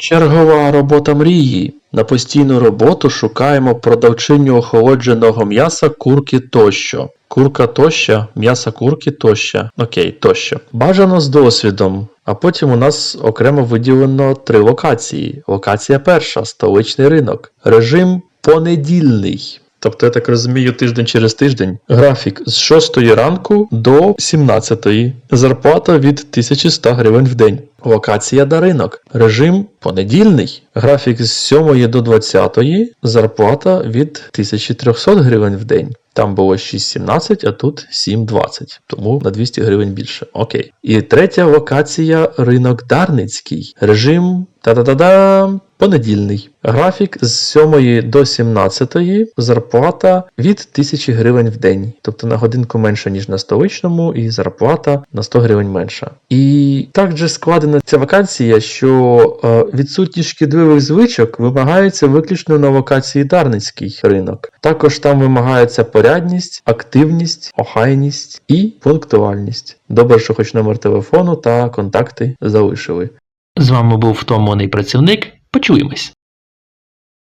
Чергова робота мрії. На постійну роботу шукаємо продавчиню охолодженого м'яса, курки тощо. Курка тоща, м'ясо курки тоща. Окей, тощо. Бажано з досвідом. А потім у нас окремо виділено три локації. Локація перша столичний ринок. Режим понедільний. Тобто, я так розумію, тиждень через тиждень. Графік з 6 ранку до 17. Зарплата від 1100 гривень в день. Локація та ринок. Режим понедільний. Графік з 7 до 20. Зарплата від 1300 гривень в день. Там було 6,17, а тут 7,20. Тому на 200 гривень більше. Окей. І третя локація ринок Дарницький. Режим та-да-да-да. Понедільний. Графік з 7 до 17 зарплата від 1000 гривень в день. Тобто на годинку менше, ніж на столичному, і зарплата на 100 гривень менша. І так же складена ця вакансія, що е, відсутність шкідливих звичок вимагається виключно на локації Дарницький ринок. Також там вимагається порядність, активність, охайність і пунктуальність. Добре, що хоч номер телефону та контакти залишили. З вами був втомлений працівник. Почуємось.